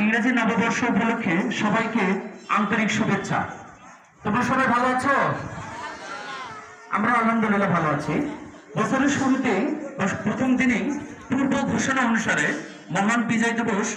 ইংরেজি নববর্ষ উপলক্ষে সবাইকে আন্তরিক শুভেচ্ছা। তোমরা সবাই ভালো আছো? আমরা আলহামদুলিল্লাহ ভালো আছি। বছরের শুরুতেই বা প্রথম দিনেই পূর্ব ঘোষণা অনুসারে মহান বিজয় দিবস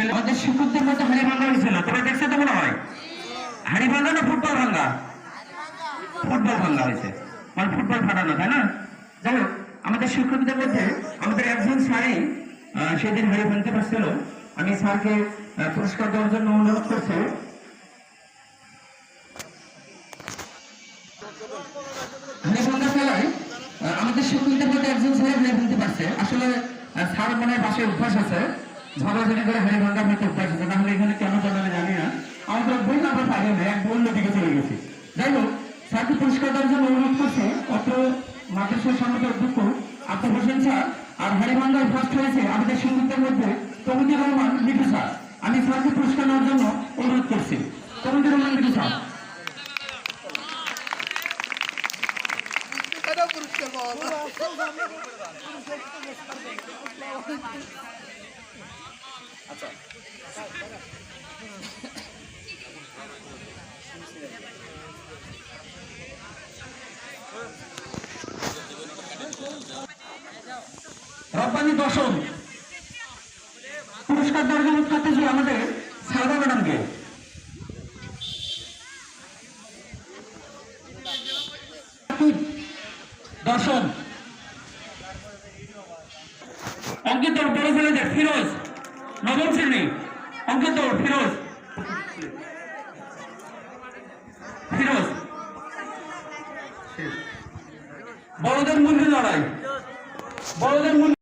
ছেলে- আমাদের শিক্ষকদের মধ্যে হাড়ি ভাঙা হয়েছিল তোমরা দেখছ তো মনে হয়? হাড়ি ভাঙা না ফুটবল ভাঙা? ফুটবল ভাঙা হয়েছে। মানে ফুটবল ফাটানো, তাই না? যাই আমাদের শিক্ষকদের মধ্যে আমাদের একজন স্যারই সেদিন হাড়ি ভাঙতে পারছিল। আমি স্যারকে পুরস্কার দেওয়ার জন্য অনুরোধ করছি। হাড়ি খেলায় আমাদের শিক্ষকদের মধ্যে একজন স্যার হাড়ি ভাঙতে পারছে। আসলে স্যার মনে হয় পাশে অভ্যাস আছে। ঝগড়াঝাড়ি করে হাড়ি ভাঙা হয়তো অভ্যাস আছে তাহলে এখানে কেন চলে জানি না। আমাদের বই না আমরা পারি না এক বন্য দিকে চলে গেছি। যাই হোক, স্যারকে পুরস্কার দেওয়ার জন্য অনুরোধ করছে, অত্র মাদ্রাসার সমিতি অধ্যক্ষ আব্দুল হোসেন স্যার আর হাড়ি ভাঙ্গায় ফার্স্ট হয়েছে, আমাদের শিক্ষকদের মধ্যে তমিদুর রহমান মিঠু স্যার। আমি স্যারকে পুরস্কার নেওয়ার জন্য অনুরোধ করছি। তমিদুর রহমান মিঠু স্যার। পুরস্কার রপ্তানি দর্শন পুরস্কার দর্জন করতে ছিল আমাদের সারদা ম্যাডামকে। দর্শন অঙ্কিত বড় ছেলেদের ফিরোজ, নবম শ্রেণি। অঙ্কিত ফিরোজ। ফিরোজ। বড়দের মূল্য লড়াই। বড়দের মূল্য